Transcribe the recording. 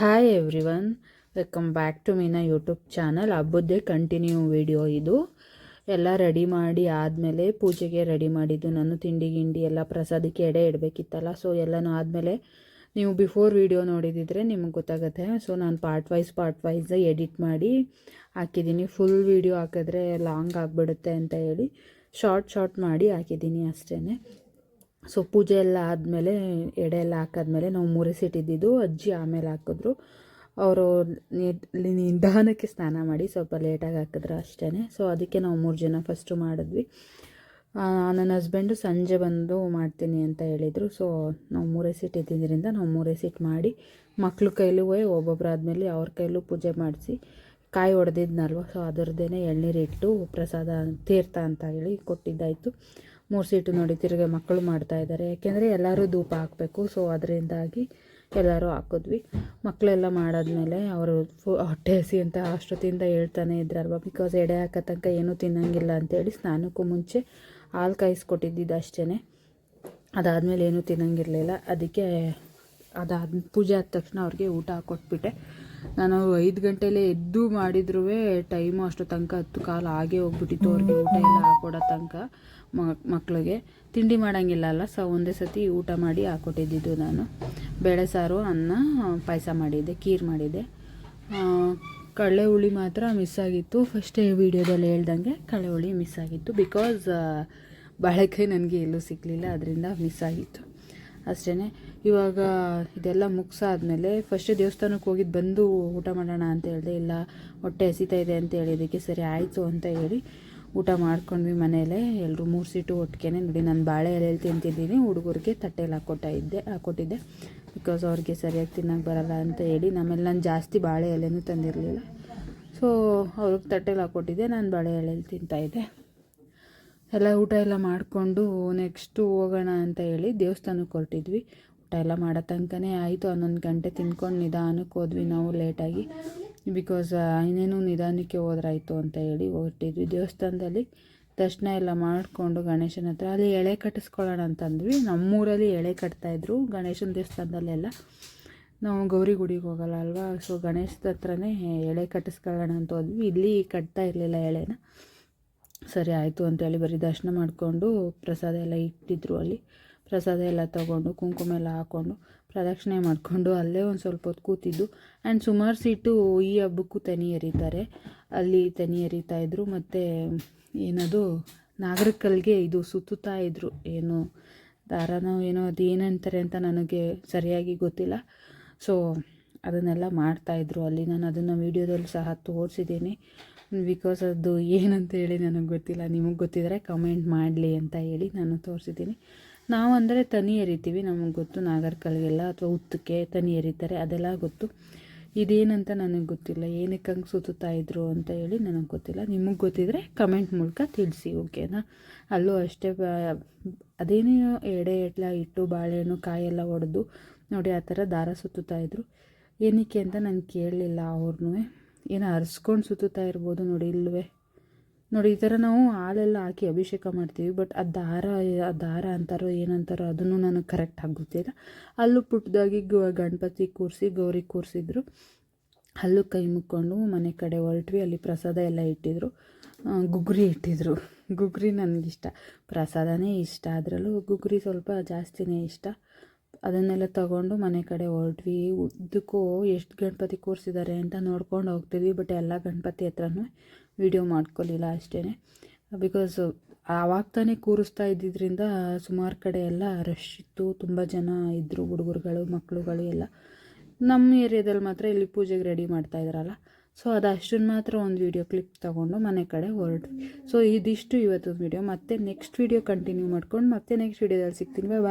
Hi everyone welcome back to Meena YouTube channel ಹಬ್ಬದ್ದೇ continue video ಇದು. ಎಲ್ಲ ready ಮಾಡಿ ಆದಮೇಲೆ ಪೂಜೆಗೆ ರೆಡಿ ಮಾಡಿದ್ದು ನಾನು. ತಿಂಡಿ ಗಿಂಡಿ ಎಲ್ಲ ಪ್ರಸಾದಕ್ಕೆ ಎಡೆ ಇಡಬೇಕಿತ್ತಲ್ಲ ಸೊ ಎಲ್ಲನೂ ಆದಮೇಲೆ ನೀವು ಬಿಫೋರ್ ವಿಡಿಯೋ ನೋಡಿದಿದ್ರೆ ನಿಮಗೆ ಗೊತ್ತಾಗುತ್ತೆ. ಸೊ ನಾನು part wise part wise edit ಮಾಡಿ ಹಾಕಿದ್ದೀನಿ. ಫುಲ್ ವಿಡಿಯೋ ಹಾಕಿದ್ರೆ ಲಾಂಗ್ ಆಗಿಬಿಡುತ್ತೆ ಅಂತ ಹೇಳಿ ಶಾರ್ಟ್ ಶಾರ್ಟ್ ಮಾಡಿ ಹಾಕಿದ್ದೀನಿ ಅಷ್ಟೇ ಸೊ ಪೂಜೆ ಎಲ್ಲ ಆದಮೇಲೆ ಎಡೆ ಎಲ್ಲ ಹಾಕಾದ್ಮೇಲೆ ನಾವು ಮೂರೇ ಅಜ್ಜಿ ಆಮೇಲೆ ಹಾಕಿದ್ರು. ಅವರು ನಿಧಾನಕ್ಕೆ ಸ್ನಾನ ಮಾಡಿ ಸ್ವಲ್ಪ ಲೇಟಾಗಿ ಹಾಕಿದ್ರು ಅಷ್ಟೇ ಸೊ ಅದಕ್ಕೆ ನಾವು ಮೂರು ಜನ ಫಸ್ಟು ಮಾಡಿದ್ವಿ. ನನ್ನ ಹಸ್ಬೆಂಡು ಸಂಜೆ ಬಂದು ಮಾಡ್ತೀನಿ ಅಂತ ಹೇಳಿದರು. ಸೊ ನಾವು ಮೂರೇ ಸೀಟ್ ಇದ್ದಿದ್ದರಿಂದ ನಾವು ಮೂರೇ ಸೀಟ್ ಮಾಡಿ ಮಕ್ಳ ಕೈಲೂ ಒಬ್ಬೊಬ್ರು ಆದಮೇಲೆ ಅವ್ರ ಕೈಲೂ ಪೂಜೆ ಮಾಡಿಸಿ ಕಾಯಿ ಹೊಡೆದಿದ್ನಲ್ವ ಸೊ ಅದರದ್ದೇ ಎಳ್ನೀರಿಟ್ಟು ಪ್ರಸಾದ, ತೀರ್ಥ ಅಂತ ಹೇಳಿ ಕೊಟ್ಟಿದ್ದಾಯಿತು. ಮೂರು ಸೀಟು ನೋಡಿ ತಿರುಗಿ ಮಕ್ಕಳು ಮಾಡ್ತಾಯಿದ್ದಾರೆ ಯಾಕೆಂದರೆ ಎಲ್ಲರೂ ಧೂಪ ಹಾಕಬೇಕು. ಸೊ ಅದರಿಂದಾಗಿ ಎಲ್ಲರೂ ಹಾಕಿದ್ವಿ. ಮಕ್ಕಳೆಲ್ಲ ಮಾಡಾದ್ಮೇಲೆ ಅವರು ಫು ಹೊಟ್ಟೆ ಹಸಿ ಅಂತ ಅಷ್ಟೊತ್ತಿಂದ ಹೇಳ್ತಾನೆ ಇದ್ರಲ್ವ ಬಿಕಾಸ್ ಎಡೆ ಹಾಕೋ ತನಕ ಏನೂ ತಿನ್ನಂಗಿಲ್ಲ ಅಂತೇಳಿ ಸ್ನಾನಕ್ಕೂ ಮುಂಚೆ ಹಾಲು ಕಾಯಿಸ್ಕೊಟ್ಟಿದ್ದಿದ್ದು ಅಷ್ಟೇ ಅದಾದಮೇಲೆ ಏನೂ ತಿನ್ನಂಗಿರಲಿಲ್ಲ. ಅದಕ್ಕೆ ಅದಾದ ಪೂಜೆ ಆದ ತಕ್ಷಣ ಅವ್ರಿಗೆ ಊಟ ಹಾಕ್ಕೊಟ್ಬಿಟ್ಟೆ ನಾನು ಐದು ಗಂಟೆಲೇ ಎದ್ದು ಮಾಡಿದ್ರೂ ಟೈಮು ಅಷ್ಟು ತನಕ ಹತ್ತು ಕಾಲು ಹಾಗೆ ಹೋಗ್ಬಿಟ್ಟಿತ್ತು ಅವ್ರಿಗೆ ಊಟ ಎಲ್ಲ ಹಾಕೊಡೋ ತನಕ ಮಕ್ಕಳಿಗೆ ತಿಂಡಿ ಮಾಡೋಂಗಿಲ್ಲ ಅಲ್ಲ, ಸೊ ಒಂದೇ ಸತಿ ಊಟ ಮಾಡಿ ಹಾಕ್ಕೊಟ್ಟಿದ್ದು ನಾನು. ಬೇಳೆ ಸಾರು, ಅನ್ನ, ಪಾಯಸ ಮಾಡಿದ್ದೆ ಕೀರ್ ಮಾಡಿದ್ದೆ. ಕಳೆ ಹುಳಿ ಮಾತ್ರ ಮಿಸ್ ಆಗಿತ್ತು. ಫಸ್ಟೇ ವೀಡಿಯೋದಲ್ಲಿ ಹೇಳ್ದಂಗೆ ಕಳೆ ಹುಳಿ ಮಿಸ್ ಆಗಿತ್ತು. ಬಿಕಾಸ್ ಬಾಳೆಕಾಯಿ ನನಗೆ ಎಲ್ಲೂ ಸಿಗಲಿಲ್ಲ, ಅದರಿಂದ ಮಿಸ್ ಆಗಿತ್ತು. ಅಷ್ಟೇ ಇವಾಗ ಇದೆಲ್ಲ ಮುಗಿಸಾದ್ಮೇಲೆ ಫಸ್ಟ್ ದೇವಸ್ಥಾನಕ್ಕೆ ಹೋಗಿದ್ದು ಬಂದು ಊಟ ಮಾಡೋಣ ಅಂತ ಹೇಳಿದೆ, ಇಲ್ಲ ಹೊಟ್ಟೆ ಹಸಿತಾ ಇದೆ ಅಂತ ಹೇಳಿದ್ದಕ್ಕೆ ಸರಿ ಆಯಿತು ಅಂತ ಹೇಳಿ ಊಟ ಮಾಡ್ಕೊಂಡ್ವಿ ಮನೇಲೆ. ಎಲ್ಲರೂ ಮೂರು ಸೀಟು ಒಟ್ಟಿಗೆ ನೋಡಿ, ನಾನು ಬಾಳೆ ಎಲೆಯಲ್ಲಿ ತಿಂತಿದ್ದೀನಿ, ಹುಡುಗರಿಗೆ ತಟ್ಟೆಯಲ್ಲಿ ಹಾಕ್ಕೊಟ್ಟ ಇದ್ದೆ, ಹಾಕ್ಕೊಟ್ಟಿದ್ದೆ. ಬಿಕಾಸ್ ಅವ್ರಿಗೆ ಸರಿಯಾಗಿ ತಿನ್ನೋಕೆ ಬರಲ್ಲ ಅಂತ ಹೇಳಿ ನಮ್ಮೆಲ್ಲ ನಾನು ಜಾಸ್ತಿ ಬಾಳೆ ಎಲೆನೂ ತಂದಿರಲಿಲ್ಲ. ಸೊ ಅವ್ರಿಗೆ ತಟ್ಟೆಲಿ ಹಾಕ್ಕೊಟ್ಟಿದ್ದೆ, ನಾನು ಬಾಳೆ ಎಲೆಯಲ್ಲಿ ತಿಂತಾಯಿದ್ದೆ ಎಲ್ಲ ಊಟ ಎಲ್ಲ ಮಾಡಿಕೊಂಡು ನೆಕ್ಸ್ಟು ಹೋಗೋಣ ಅಂತ ಹೇಳಿ ದೇವಸ್ಥಾನಕ್ಕೆ ಹೊರಟಿದ್ವಿ. ಊಟ ಎಲ್ಲ ಮಾಡೋ ತನಕನೇ ಆಯಿತು. ಹನ್ನೊಂದು ಗಂಟೆ ತಿನ್ಕೊಂಡು ನಿಧಾನಕ್ಕೆ ಹೋದ್ವಿ ನಾವು ಲೇಟಾಗಿ. ಬಿಕಾಸ್ ಇನ್ನೇನು ನಿಧಾನಕ್ಕೆ ಹೋದ್ರಾಯ್ತು ಅಂತ ಹೇಳಿ ಹೊರಟಿದ್ವಿ ದೇವಸ್ಥಾನದಲ್ಲಿ. ದರ್ಶನ ಎಲ್ಲ ಮಾಡಿಕೊಂಡು ಗಣೇಶನ ಹತ್ರ ಅಲ್ಲಿ ಎಳೆ ಕಟ್ಟಿಸ್ಕೊಳ್ಳೋಣ ಅಂತಂದ್ವಿ. ನಮ್ಮೂರಲ್ಲಿ ಎಳೆ ಕಟ್ತಾಯಿದ್ರು ಗಣೇಶನ ದೇವಸ್ಥಾನದಲ್ಲೆಲ್ಲ. ನಾವು ಗೌರಿ ಗುಡಿಗೆ ಹೋಗಲ್ಲ ಅಲ್ವಾ? ಸೊ ಗಣೇಶದ ಹತ್ರನೇ ಎಳೆ ಕಟ್ಟಿಸ್ಕೊಳ್ಳೋಣ ಅಂತ ಹೋದ್ವಿ. ಇಲ್ಲಿ ಕಟ್ತಾ ಇರಲಿಲ್ಲ ಎಳೆನ. ಸರಿ ಆಯಿತು ಅಂತೇಳಿ ಬರೀ ದರ್ಶನ ಮಾಡಿಕೊಂಡು ಪ್ರಸಾದ ಎಲ್ಲ ಇಟ್ಟಿದ್ರು ಅಲ್ಲಿ. ಪ್ರಸಾದ ಎಲ್ಲ ತೊಗೊಂಡು, ಕುಂಕುಮ ಎಲ್ಲ ಹಾಕ್ಕೊಂಡು ಪ್ರದಕ್ಷಿಣೆ ಮಾಡಿಕೊಂಡು ಅಲ್ಲೇ ಒಂದು ಸ್ವಲ್ಪ ಹೊತ್ತು ಕೂತಿದ್ದು. ಆ್ಯಂಡ್ ಸುಮಾರು ಸೀಟು ಈ ಹಬ್ಬಕ್ಕೂ ತನಿ ಎರಿತಾರೆ. ಅಲ್ಲಿ ತನಿ ಎರಿತಾ ಇದ್ದರು ಮತ್ತು ಏನದು, ನಾಗರಿಕಲ್ಗೆ ಇದು ಸುತ್ತುತ್ತಾ ಇದ್ದರು ಏನು, ದಾರನೋ ಏನೋ ಅದು ಏನಂತಾರೆ ಅಂತ ನನಗೆ ಸರಿಯಾಗಿ ಗೊತ್ತಿಲ್ಲ. ಸೊ ಅದನ್ನೆಲ್ಲ ಮಾಡ್ತಾಯಿದ್ರು ಅಲ್ಲಿ ನಾನು ಅದನ್ನು ವೀಡಿಯೋದಲ್ಲಿ ಸಹ ತೋರಿಸಿದ್ದೀನಿ. ಬಿಕಾಸ್ ಅದು ಏನಂತ ಹೇಳಿ ನನಗೆ ಗೊತ್ತಿಲ್ಲ. ನಿಮಗೆ ಗೊತ್ತಿದ್ದರೆ ಕಮೆಂಟ್ ಮಾಡಲಿ ಅಂತ ಹೇಳಿ ನಾನು ತೋರಿಸಿದ್ದೀನಿ. ನಾವು ಅಂದರೆ ತನಿ ಎರಿತೀವಿ. ನಮಗೆ ಗೊತ್ತು ನಾಗರ್ಕಲ್ಗೆಲ್ಲ ಅಥವಾ ಉತ್ತಕ್ಕೆ ತನಿ ಎರಿತಾರೆ. ಅದೆಲ್ಲ ಗೊತ್ತು. ಇದೇನಂತ ನನಗೆ ಗೊತ್ತಿಲ್ಲ. ಏನಕ್ಕೆ ಹಂಗೆ ಸುತ್ತುತ್ತಾ ಇದ್ರು ಅಂತ ಹೇಳಿ ನನಗೆ ಗೊತ್ತಿಲ್ಲ. ನಿಮಗೆ ಗೊತ್ತಿದ್ರೆ ಕಮೆಂಟ್ ಮೂಲಕ ತಿಳಿಸಿ ಓಕೆನಾ ಅಲ್ಲೂ ಅಷ್ಟೇ ಅದೇನೇ ಎಡೆ ಎಡ್ಲ ಇಟ್ಟು ಬಾಳೆಹಣ್ಣು ಕಾಯೆಲ್ಲ ಒಡೆದು ನೋಡಿ ಆ ಥರ ದಾರ ಸುತ್ತುತ್ತಾ ಇದ್ರು. ಏನಕ್ಕೆ ಅಂತ ನಾನು ಕೇಳಲಿಲ್ಲ ಅವ್ರನ್ನೂ. ಏನೋ ಅರ್ಸ್ಕೊಂಡು ಸುತ್ತುತ್ತಾ ಇರ್ಬೋದು ನೋಡಿ ಇಲ್ವೇ. ನೋಡಿ, ಈ ಥರ ನಾವು ಹಾಲೆಲ್ಲ ಹಾಕಿ ಅಭಿಷೇಕ ಮಾಡ್ತೀವಿ, ಬಟ್ ಆ ದಾರ ಆ ದಾರ ಅಂತಾರೋ ಏನಂತಾರೋ ಅದನ್ನು ನನಗೆ ಕರೆಕ್ಟ್ ಗೊತ್ತಿಲ್ಲ. ಅಲ್ಲೂ ಪುಟ್ಟದಾಗಿ ಗಣಪತಿ ಕೂರಿಸಿ, ಗೌರಿ ಕೂರಿಸಿದ್ರು. ಅಲ್ಲೂ ಕೈ ಮುಕ್ಕೊಂಡು ಮನೆ ಕಡೆ ಹೊರಟ್ವಿ, ಅಲ್ಲಿ ಪ್ರಸಾದ ಎಲ್ಲ ಇಟ್ಟಿದ್ರು. ಗುಗ್ರಿ ಇಟ್ಟಿದ್ರು. ಗುಗ್ರಿ ನನಗಿಷ್ಟ. ಪ್ರಸಾದನೇ ಇಷ್ಟ. ಅದರಲ್ಲೂ ಗುಗ್ರಿ ಸ್ವಲ್ಪ ಜಾಸ್ತಿನೇ ಇಷ್ಟ. ಅದನ್ನೆಲ್ಲ ತಗೊಂಡು ಮನೆ ಕಡೆ ಹೊರಟ್ವಿ. ಉದ್ದಕ್ಕೂ ಎಷ್ಟು ಗಣಪತಿ ಕೂರಿಸಿದ್ದಾರೆ ಅಂತ ನೋಡ್ಕೊಂಡು ಹೋಗ್ತಿದ್ವಿ, ಬಟ್ ಎಲ್ಲ ಗಣಪತಿ ಹತ್ರನೂ ವೀಡಿಯೋ ಮಾಡ್ಕೊಳ್ಳಿಲ್ಲ ಅಷ್ಟೇ ಬಿಕಾಸ್ ಆವಾಗ ತಾನೇ ಕೂರಿಸ್ತಾ ಇದ್ದಿದ್ದರಿಂದ ಸುಮಾರು ಕಡೆ ಎಲ್ಲ ರಶ್ ಇತ್ತು. ತುಂಬ ಜನ ಇದ್ದರು ಹುಡುಗರುಗಳು ಮಕ್ಕಳುಗಳು ಎಲ್ಲ. ನಮ್ಮ ಏರಿಯಾದಲ್ಲಿ ಮಾತ್ರ ಇಲ್ಲಿ ಪೂಜೆಗೆ ರೆಡಿ ಮಾಡ್ತಾ ಇದ್ರಲ್ಲ. ಸೊ ಅದು ಅಷ್ಟನ್ನು ಮಾತ್ರ ಒಂದು ವೀಡಿಯೋ ಕ್ಲಿಪ್ ತೊಗೊಂಡು ಮನೆ ಕಡೆ ಹೊರಟ್ವಿ. ಸೊ ಇದಿಷ್ಟು ಇವತ್ತು ವೀಡಿಯೋ ಮತ್ತೆ ನೆಕ್ಸ್ಟ್ ವೀಡಿಯೋ ಕಂಟಿನ್ಯೂ ಮಾಡ್ಕೊಂಡು ಮತ್ತೆ ನೆಕ್ಸ್ಟ್ ವೀಡಿಯೋದಲ್ಲಿ ಸಿಗ್ತೀನಿ. ಬಾಯ್